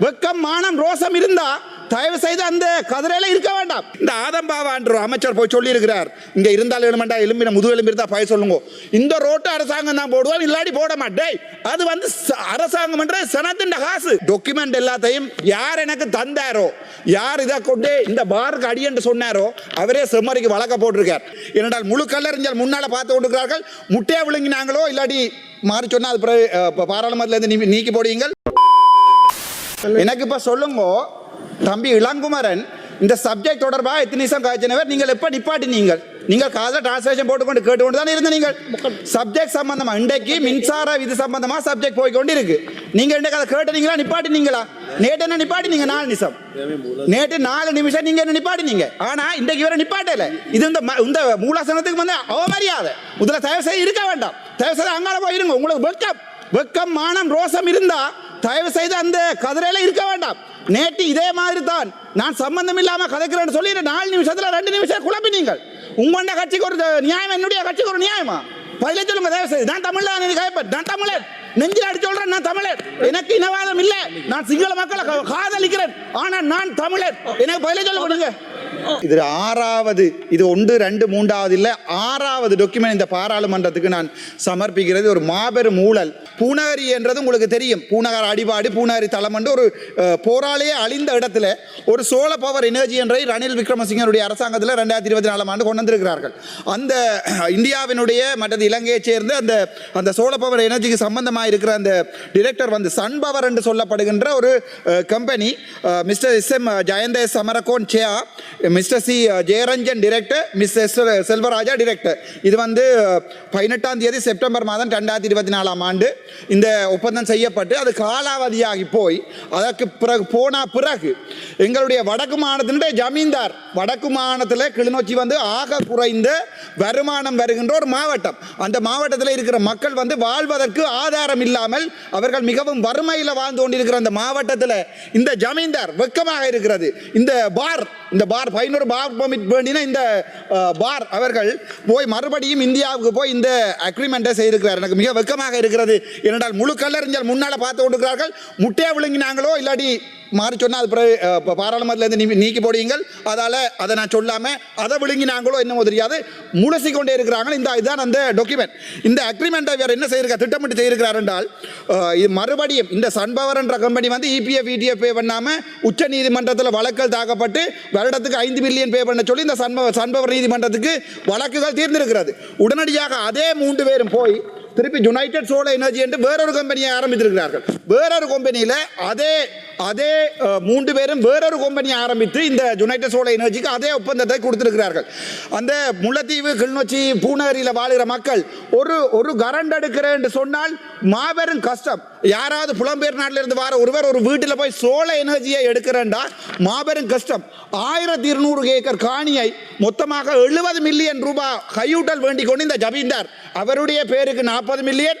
வெக்கம் மானம் ரோசம் இருந்தா தயவு செய்து அந்த கதிரையில இருக்க வேண்டாம். இந்த ஆதம்பாவான்ற அமைச்சர் போய் சொல்லி இருக்கிறார் இங்க இருந்தால் வேணுமெண்டா எலும்பின முது எலும்பு இருந்தா பய சொல்லுங்க. இந்த ரோட்டு அரசாங்கம் தான் போடுவோம் இல்லாடி போட மாட்டேன். அது வந்து ச- அரசாங்கம் என்ற சனத்தின் காசு. டாக்குமெண்ட் எல்லாத்தையும் யார் எனக்கு தந்தாரோ யார் இதை கொண்டு இந்த பாருக்கு அடி என்று சொன்னாரோ அவரே செம்மறிக்கு வழக்க போட்டிருக்கார். ஏனென்றால் முழு கல்லறிஞர் முன்னால பார்த்து கொண்டிருக்கிறார்கள். முட்டையை விழுங்கினாங்களோ இல்லாட்டி மாறி சொன்னா அது பிறகு அஹ், பாராளுமன்றத்திலிருந்து நீ- நீக்கி போடுவீங்கள். எனக்கு இப்ப சொல்லுங்க. தம்பி இளங்குமரன் இந்த சப்ஜெக்ட் தொடர்பாக எத்தனை நிமிஷம் காய்ச்சினவர்? நீங்கள் எப்ப நிப்பாட்டினீங்கள்? நீங்கள் காதில் டிரான்ஸ்லேஷன் போட்டுக்கொண்டு கேட்டுக்கொண்டு தான் இருந்த நீங்கள் சப்ஜெக்ட் சம்பந்தமா? இன்றைக்கு மின்சார விதி சம்பந்தமா சப்ஜெக்ட் போய்க்கொண்டு இருக்கு நீங்க இன்றைக்கு அதை கேட்டுனீங்களா நிப்பாட்டினீங்களா? நேற்று என்ன நிப்பாட்டினீங்க? நாலு நிமிஷம். நேற்று நாலு நிமிஷம் நீங்க என்ன நிப்பாட்டினீங்க? ஆனா இன்றைக்கு இவரை நிப்பாட்டல. இது இந்த இந்த மூலாசனத்துக்கு வந்து அவமரியாதை. முதல்ல தயவு செய்து இருக்க வேண்டாம். தயவு செய்து அங்கால போய் இருங்க உங்களுக்கு வெக்கம். வெக்கம் மானம் ரோசம் இருந்தா தயவு செய்து அந்த கதிரையில இருக்க வேண்டாம். நேற்று இதே மாதிரி தான் நான் சம்பந்தம் இல்லாம கதைக்கிறேன்னு சொல்லி நாலு நிமிஷத்துல ரெண்டு நிமிஷம் குழப்பினீங்கள் உங்களோட கட்சிக்கு ஒரு நியாயம் என்னுடைய கட்சிக்கு ஒரு நியாயமா? பதில சொல்லுங்க தயவு செய்து. நான் தமிழ் தான் நான் தமிழர் நெஞ்சில் அடிச்சு சொல்றேன் நான் தமிழர் எனக்கு இனவாதம் இல்லை. நான் சிங்கள மக்களை காதலிக்கிறேன். ஆனா நான் தமிழர் எனக்கு பதில சொல்ல கொடுங்க இது ஆறாவது இது ஒன்று ரெண்டு மூன்றாவது இல்லை ஆறாவது டாக்குமெண்ட் இந்த பாராளுமன்றத்துக்கு நான் சமர்ப்பிக்கிறது. ஒரு மாபெரும் ஊழல். பூனகரி என்றது உங்களுக்கு தெரியும். பூநகர் அடிபாடு பூனகரி தளம் ஒரு போராளியே அழிந்த இடத்துல ஒரு சோழ பவர் எனர்ஜி என்றை ரணில் விக்ரமசிங்கனுடைய அரசாங்கத்தில் ரெண்டாயிரத்தி இருபத்தி நாலாம் ஆண்டு கொண்டு வந்திருக்கிறார்கள். அந்த இந்தியாவினுடைய மற்றது இலங்கையைச் சேர்ந்த அந்த அந்த சோழ பவர் எனர்ஜிக்கு சம்பந்தமாக இருக்கிற அந்த டிரெக்டர் வந்து சன் பவர் என்று சொல்லப்படுகின்ற ஒரு company mister S M Jayantha S Samarakoon சேயா mister C Jayaranjan director miss S Selvarajah director இது வந்து பதினெட்டாம் தேதி செப்டம்பர் மாதம் ரெண்டாயிரத்தி இருபத்தி நாலாம் ஆண்டு இந்த ஒப்பந்தம் செய்யப்பட்டு அது காலாவதியாகி போய் அதற்கு பிறகு போன பிறகு எங்களுடைய வடக்கு மாநிலத்தினுடைய ஜமீன்தார் வடக்கு மாநிலத்தில் கிளிநொச்சி வந்து ஆக குறைந்த வருமானம் வருகின்ற ஒரு மாவட்டம். அந்த மாவட்டத்தில் இருக்கிற மக்கள் வந்து வாழ்வதற்கு ஆதாரம் இல்லாமல் அவர்கள் மிகவும் வறுமையில் வாழ்ந்து கொண்டிருக்கிற அந்த மாவட்டத்தில் இந்த ஜமீன்தார் வெக்கமாக இருக்கிறது. இந்த பார் இந்த பார் பதினோரு பார் பர்மிட் வேண்டின இந்த பார் அவர்கள் போய் மறுபடியும் இந்தியாவுக்கு போய் இந்த அக்ரிமெண்ட்டை செய்திருக்கிறார். எனக்கு மிக வெக்கமாக இருக்கிறது. ஏனென்றால் முழு கல்லறிஞர் முன்னால் பார்த்து கொண்டிருக்கிறார்கள். முட்டையை விழுங்கினாங்களோ இல்லாட்டி மாறி சொன்னால் அது பிறகு பாராளுமன்றத்திலேருந்து நீ நீக்கி போடுவீங்கள். அதால் அதை நான் சொல்லாமல் அதை விழுங்கினாங்களோ என்னமோ தெரியாது. முழசி கொண்டே இருக்கிறாங்க. இந்த இதுதான் அந்த டாக்குமெண்ட் இந்த அக்ரிமெண்ட்டை வேறு என்ன செய்யிருக்கா திட்டமிட்டு செய்திருக்கிறார் என்றால் இது மறுபடியும் இந்த சன்பவர் என்ற கம்பெனி வந்து இபிஎஃப் இடிஎஃப் பே பண்ணாமல் உச்ச நீதிமன்றத்தில் வழக்குகள் தாக்கப்பட்டு வருடத்துக்கு ஐந்து பில்லியன் பே பண்ண சொல்லி இந்த சன்பவர் சன்பவர் நீதிமன்றத்துக்கு வழக்குகள் தீர்ந்திருக்கிறது. உடனடியாக அதே மூன்று பேரும் போய் திருப்பி யுனைடெட் சோலர் எனர்ஜி என்று வேறொரு கம்பெனியை ஆரம்பித்திருக்கிறார்கள். வேறொரு கம்பெனியில் அதே அதே மூன்று பேரும் வேறொரு கம்பெனியை ஆரம்பித்து இந்த யுனைடெட் சோலர் எனர்ஜிக்கு அதே ஒப்பந்தத்தை கொடுத்திருக்கிறார்கள். அந்த முல்லைத்தீவு கிளிநொச்சி பூநகரியில் வாழுகிற மக்கள் ஒரு ஒரு கரண்ட் எடுக்கிறேன் என்று சொன்னால் மாபெரும் கஷ்டம். யாராவது புலம்பெயர் நாட்டில் இருந்து வர ஒருவர் ஒரு வீட்டில் போய் சோழ எனர்ஜியை எடுக்கிறேன்டா மாபெரும் கஷ்டம். ஆயிரத்தி இருநூறு ஏக்கர் காணியை மொத்தமாக எழுபது மில்லியன் ரூபாய் கையூட்டல் வேண்டிக் கொண்டு இந்த ஜமீன்தார் அவருடைய பேருக்கு நாற்பது மில்லியன்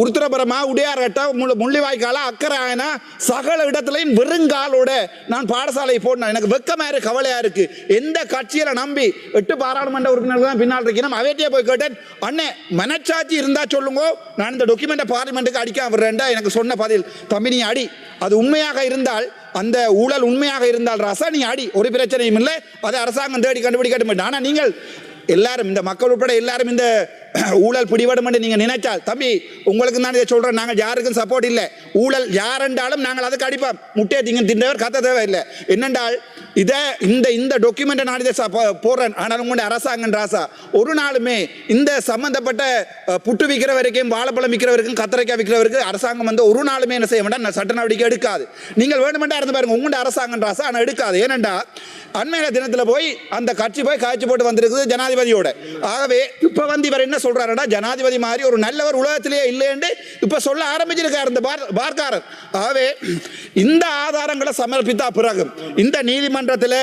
உருத்திரபுரமா உடையார்கட்ட முள்ளு முள்ளிவாய்க்காலா அக்கராயனா சகல இடத்துலையும் வெறுங்காலோட நான் பாடசாலையை போடணும். எனக்கு வெக்கமா இருக்கு கவலையா இருக்கு. எந்த கட்சியில நம்பி எட்டு பாராளுமன்ற உறுப்பினர்கள் தான் பின்னால் இருக்கணும் அவைட்டியே போய் கேட்டேன் அண்ணே மனச்சாட்சி இருந்தா சொல்லுங்க. நான் இந்த டாக்குமெண்ட்டை பார்லிமெண்ட்டுக்கு அடிக்காம விடுறேன்டா. எனக்கு சொன்ன பதில் தம்பி நீ அடி. அது உண்மையாக இருந்தால் அந்த ஊழல் உண்மையாக இருந்தால் ரசா நீ அடி. ஒரு பிரச்சனையும் இல்லை. அதை அரசாங்கம் தேடி கண்டுபிடிக்கட்டும் ஆனால் நீங்கள் எல்லாரும் இந்த மக்கள் உட்பட எல்லாரும் இந்த ஊழல் பிடிபடும் என்று நீங்க நினைச்சால் தம்பி உங்களுக்கு தான் இதை சொல்றேன். நாங்கள் யாருக்கும் சப்போர்ட் இல்லை. ஊழல் யாரென்றாலும் நாங்கள் அதுக்கு அடிப்போம். முட்டையை திங்க தின்றவர் கத்த தேவை இல்லை என்னென்றால் இதை இந்த இந்த டாக்குமெண்ட்டை நான் இதை போடுறேன். ஆனால் உங்களுடைய அரசாங்கம் ராசா ஒரு நாளுமே இந்த சம்மந்தப்பட்ட புட்டு விற்கிற வரைக்கும் வாழைப்பழம் விற்கிறவருக்கும் கத்திரிக்காய் விற்கிறவருக்கும் அரசாங்கம் வந்து ஒரு நாளுமே என்ன செய்ய வேண்டாம் சட்ட நடவடிக்கை எடுக்காது. நீங்கள் வேணுமெண்டா இருந்து பாருங்க உங்களுடைய அரசாங்கம் ராசா ஆனால் எடுக்காது. ஏனென்றா அண்மையில தினத்தில் போய் அந்த கட்சி போய் காய்ச்சி போட்டு வந்திருக்குது ஜனாதிபதியோட. ஆகவே இப்போ வந்து இவர் என்ன சொல்றாருன்னா ஜனாதிபதி மாதிரி ஒரு நல்லவர் உலகத்திலேயே இல்லைன்னு இப்போ சொல்ல ஆரம்பிச்சிருக்காரு இந்த பார்க்காரர். ஆகவே இந்த ஆதாரங்களை சமர்ப்பித்தா பிறகு இந்த நீதிமன்ற കാലഘട്ടത്തിലെ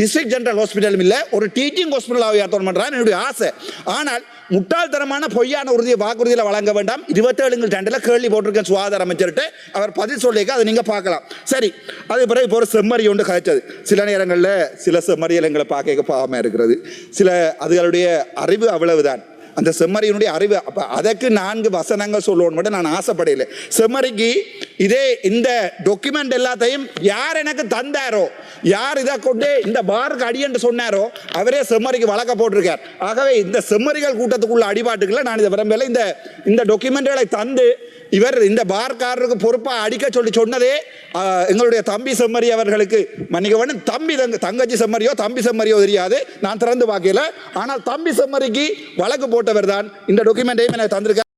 டிஸ்ட்ரிக்ட் ஜெனரல் ஹாஸ்பிட்டலும் இல்லை ஒரு டீச்சிங் ஹாஸ்பிட்டலாக உயர்த்தணும் பண்றான் என்னுடைய ஆசை. ஆனால் முட்டாள்தனமான பொய்யான உறுதியை வாக்குறுதியில் வழங்க வேண்டாம். இருபத்தேழுங்கள் ரெண்டில் கேள்வி போட்டிருக்கேன் சுகாதார அமைச்சர்கிட்ட. அவர் பதில் சொல்லியிருக்க அதை நீங்கள் பார்க்கலாம். சரி அது பிறகு இப்போ ஒரு செம்மறி ஒன்று கழிச்சது. சில நேரங்களில் சில செம்மறியல் எங்களை பார்க்க பாவமாக இருக்கிறது. சில அதுகளுடைய அறிவு அவ்வளவுதான். அந்த செம்மறியினுடைய அறிவு அப்போ அதற்கு நான்கு வசனங்கள் சொல்லணும் மட்டும் நான் ஆசைப்படையில செம்மறிக்கு இதே இந்த டாக்குமெண்ட் எல்லாத்தையும் யார் எனக்கு தந்தாரோ யார் இதை கொண்டு இந்த பாருக்கு அடியன்று சொன்னாரோ அவரே செம்மறிக்கு வழக்க போட்டிருக்கார். ஆகவே இந்த செம்மறிகள் கூட்டத்துக்குள்ள அடிபாட்டுக்குள்ள நான் இதை விரும்பல இந்த இந்த டாக்குமெண்ட்களை தந்து இவர் இந்த பார்க்காரருக்கு பொறுப்பாக அடிக்க சொல்லி சொன்னதே எங்களுடைய தம்பி செம்மறி அவர்களுக்கு. மன்னிக்க தம்பி தங்க தங்கச்சி செம்மறியோ தம்பி செம்மறியோ தெரியாது. நான் திறந்து பார்க்கல. ஆனால் தம்பி செம்மறிக்கு வழக்கு போட்டவர் தான் இந்த டாக்குமெண்ட்டையும் எனக்கு தந்திருக்கார்.